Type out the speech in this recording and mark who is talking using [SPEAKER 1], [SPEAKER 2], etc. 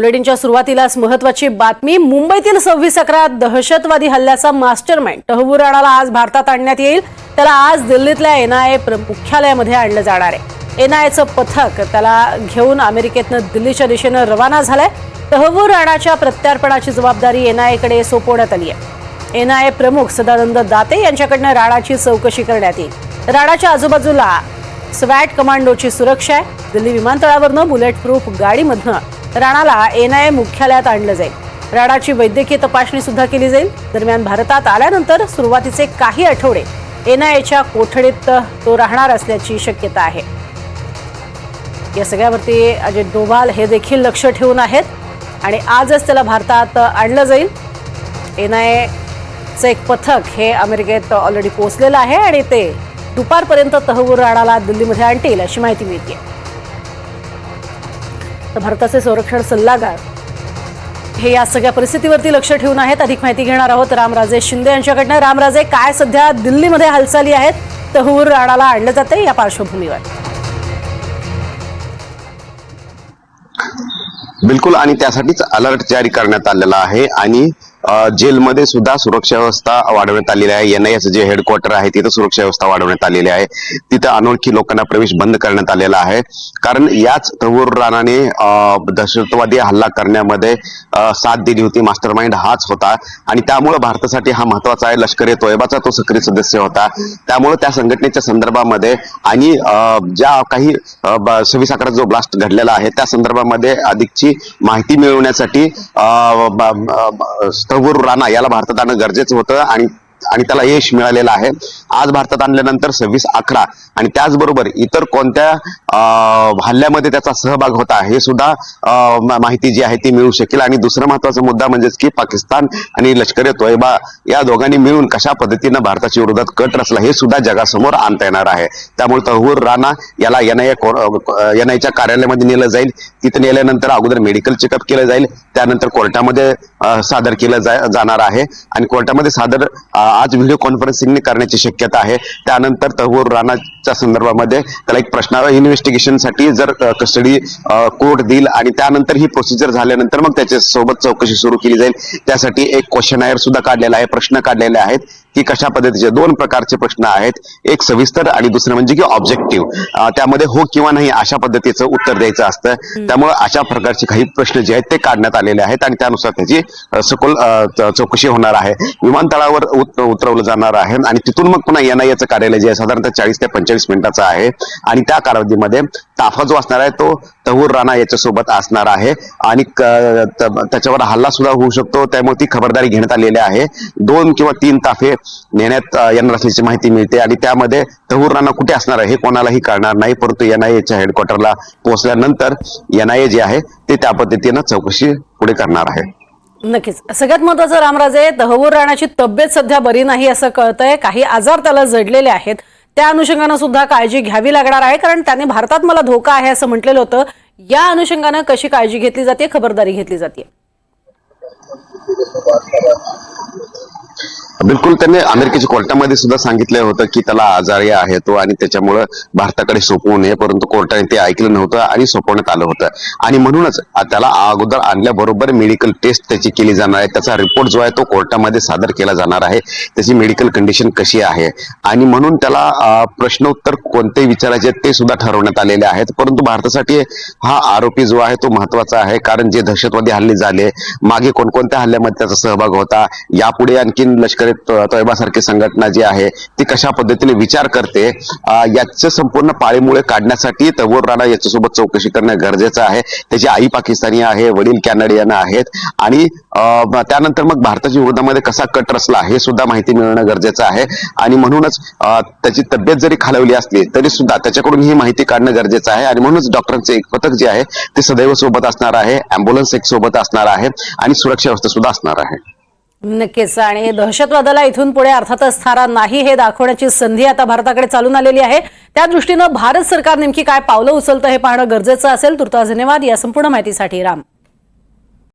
[SPEAKER 1] बुलेटिनच्या सुरुवातीलाच महत्वाची बातमी मुंबईतील सव्वीस अकरा दहशतवादी हल्ल्याचा मास्टरमाइंड. तहवूर राणाला आज भारतात आणण्यात येईल. त्याला आज दिल्लीतल्या एनआयए मुख्यालयामध्ये आणलं जाणार आहे. एनआयएचं पथक त्याला घेऊन अमेरिकेतनं दिल्लीच्या दिशेनं रवाना झालंय. तहवूर राणाच्या प्रत्यार्पणाची जबाबदारी एनआयएकडे सोपवण्यात आली आहे. एनआयए प्रमुख सदानंद दाते यांच्याकडनं राणाची चौकशी करण्यात येईल. राणाच्या आजूबाजूला स्वॅट कमांडोची सुरक्षा आहे. दिल्ली विमानतळावरनं बुलेट प्रूफ गाडीमधनं राणाला एनआयए मुख्यालयात आणलं जाईल. राणाची वैद्यकीय तपासणी सुद्धा केली जाईल. दरम्यान भारतात आल्यानंतर सुरुवातीचे काही आठवडे एनआयएच्या कोठडीत तो राहणार असल्याची शक्यता आहे. या सगळ्यावरती अजय डोभाल हे देखील लक्ष ठेवून आहेत आणि आजच त्याला भारतात आणलं जाईल. एन आय एक पथक हे अमेरिकेत ऑलरेडी पोहोचलेलं आहे आणि ते दुपारपर्यंत तहवूर राणाला दिल्लीमध्ये आणतील अशी माहिती मिळते तर भारताचे संरक्षण सल्लागार हे या सगळ्या परिस्थितीवरती लक्ष ठेवून आहेत. अधिक माहिती घेणार आहोत रामराजे शिंदे यांच्याकडनं. रामराजे काय सध्या दिल्लीमध्ये हालचाली आहेत? तहूर राणाला आणलं जाते या पार्श्वभूमीवर.
[SPEAKER 2] बिलकुल आणि त्यासाठीच अलर्ट जारी करण्यात आलेला आहे. आणि जेलमध्ये सुद्धा सुरक्षा व्यवस्था वाढवण्यात आलेली आहे. एनआयएस जे हेडक्वार्टर आहे तिथं सुरक्षा व्यवस्था वाढवण्यात आलेली आहे. तिथं अनोळखी लोकांना प्रवेश बंद करण्यात आलेला आहे. कारण याच तहूर राणाने दहशतवादी हल्ला करण्यामध्ये साथ दिली होती. मास्टर माइंड हाच होता. आणि त्यामुळे भारतासाठी हा महत्त्वाचा आहे. लष्कर ए तोयबाचा तो सक्रिय सदस्य होता. त्यामुळे त्या संघटनेच्या संदर्भामध्ये आणि अ, ज्या काही सव्वीस अकरा जो ब्लास्ट घडलेला आहे त्या संदर्भामध्ये अधिकची माहिती मिळवण्यासाठी अ, राणा याला भारतात आणणं गरजेचं होतं आणि आणि त्याला यश मिळालेलं आहे. आज भारतात आणल्यानंतर सव्वीस अकरा. आणि त्याचबरोबर इतर कोणत्या हल्ल्यामध्ये त्याचा सहभाग होता हे सुद्धा माहिती जी आहे ती मिळू शकेल. आणि दुसरा महत्त्वाचा मुद्दा म्हणजेच की पाकिस्तान आणि लष्कर तोयबा या दोघांनी मिळून कशा पद्धतीनं भारताच्या विरोधात कट रचला हे सुद्धा जगासमोर आणता येणार आहे. त्यामुळे तहूर राणा याला एनआयए एनआयच्या कार्यालयामध्ये नेलं जाईल. तिथे नेल्यानंतर अगोदर मेडिकल चेकअप केलं जाईल. त्यानंतर कोर्टामध्ये सादर केलं जा- जाणार आहे. आणि कोर्टामध्ये सादर आज व्हिडिओ कॉन्फरन्सिंगने करण्याची शक्यता आहे. त्यानंतर तहवूर राणाच्या संदर्भामध्ये त्याला एक प्रश्न इन्व्हेस्टिगेशनसाठी जर कस्टडी कोर्ट देईल आणि त्यानंतर ही प्रोसिजर झाल्यानंतर मग त्याच्या सोबत चौकशी सुरू केली जाईल. त्यासाठी एक क्वेश्चन आयर सुद्धा काढलेला आहे प्रश्न काढलेले आहेत. की कशा पद्धतीचे दोन प्रकारचे प्रश्न आहेत. एक सविस्तर आणि दुसरं म्हणजे की ऑब्जेक्टिव्ह त्यामध्ये हो किंवा नाही अशा पद्धतीचं उत्तर द्यायचं असतं. त्यामुळे अशा प्रकारचे काही प्रश्न जे आहेत ते काढण्यात आलेले आहेत आणि त्यानुसार त्याची सखोल चौकशी होणार आहे. विमानतळावर उत- उतरवलं जाणार आहे आणि तिथून मग पुन्हा एनआयएचं कार्यालय जे आहे साधारणतः चाळीस ते पंचेचाळीस मिनिटाचं आहे. आणि त्या कालावधीमध्ये ताफा जो असणार आहे तो तहूर राणा याच्यासोबत असणार आहे. आणि त्याच्यावर हल्ला सुद्धा होऊ शकतो. त्यामुळे ती खबरदारी घेण्यात आलेली आहे. दोन किंवा तीन ताफे नेण्यात येणार असल्याची माहिती मिळते. आणि त्यामध्ये तहूर राणा कुठे असणार आहे हे कोणालाही कळणार नाही. परंतु एनआयएच्या हेडक्वार्टरला पोहोचल्यानंतर एनआयए जे आहे ते त्या पद्धतीनं चौकशी पुढे करणार आहे.
[SPEAKER 1] नक्कीच. सगळ्यात महत्वाचं रामराजे तहवूर राणाची तब्येत सध्या बरी नाही असं कळतंय. काही आजार त्याला जडलेले आहेत. त्या अनुषंगानं सुद्धा काळजी घ्यावी लागणार आहे कारण त्याने भारतात मला धोका आहे असं म्हटलेलं होतं. या अनुषंगानं कशी काळजी घेतली जाते खबरदारी घेतली जाते.
[SPEAKER 2] बिलकुल त्यांनी अमेरिकेच्या कोर्टामध्ये सुद्धा सांगितलं होतं की त्याला आजारी आहे तो आणि त्याच्यामुळं भारताकडे सोपवू नये परंतु कोर्टाने ते ऐकलं नव्हतं आणि सोपवण्यात आलं होतं. आणि म्हणूनच त्याला अगोदर आणल्याबरोबर मेडिकल टेस्ट त्याची केली जाणार आहे. त्याचा रिपोर्ट जो आहे तो कोर्टामध्ये सादर केला जाणार आहे. त्याची मेडिकल कंडिशन कशी आहे? आणि म्हणून त्याला प्रश्नोत्तर कोणते विचारायचे ते सुद्धा ठरवण्यात आलेले आहेत. परंतु भारतासाठी हा आरोपी जो आहे तो महत्त्वाचा आहे. कारण जे दहशतवादी हल्ले झाले मागे कोणकोणत्या हल्ल्यामध्ये त्याचा सहभाग होता यापुढे आणखी आणखीन लष्कर तोयबासारखी संघटना जी आहे ती कशा पद्धतीने विचार करते याचं संपूर्ण पाळीमुळे काढण्यासाठी तवोर राणा याच्यासोबत चौकशी करणं गरजेचं आहे. त्याची आई पाकिस्तानी आहे वडील कॅनडियन आहेत आणि त्यानंतर मग भारताच्या विरोधामध्ये कसा कट रचला हे सुद्धा माहिती मिळणं गरजेचं आहे. आणि म्हणूनच त्याची तब्येत जरी खालवली असली तरी सुद्धा त्याच्याकडून ही माहिती काढणं गरजेचं आहे. आणि म्हणूनच डॉक्टरांचे एक पथक जे आहे ते सदैव सोबत असणार आहे अँब्युलन्स एक सोबत असणार आहे आणि सुरक्षा व्यवस्था सुद्धा असणार आहे.
[SPEAKER 1] नक्कीच. आणि दहशतवादाला इथून पुढे अर्थातच थारा नाही हे दाखवण्याची संधी आता भारताकडे चालून आलेली आहे. त्या दृष्टीनं भारत सरकार नेमकी काय पावलं उचलतं हे पाहणं गरजेचं असेल. तुर्तास धन्यवाद. या संपूर्ण माहितीसाठी राम.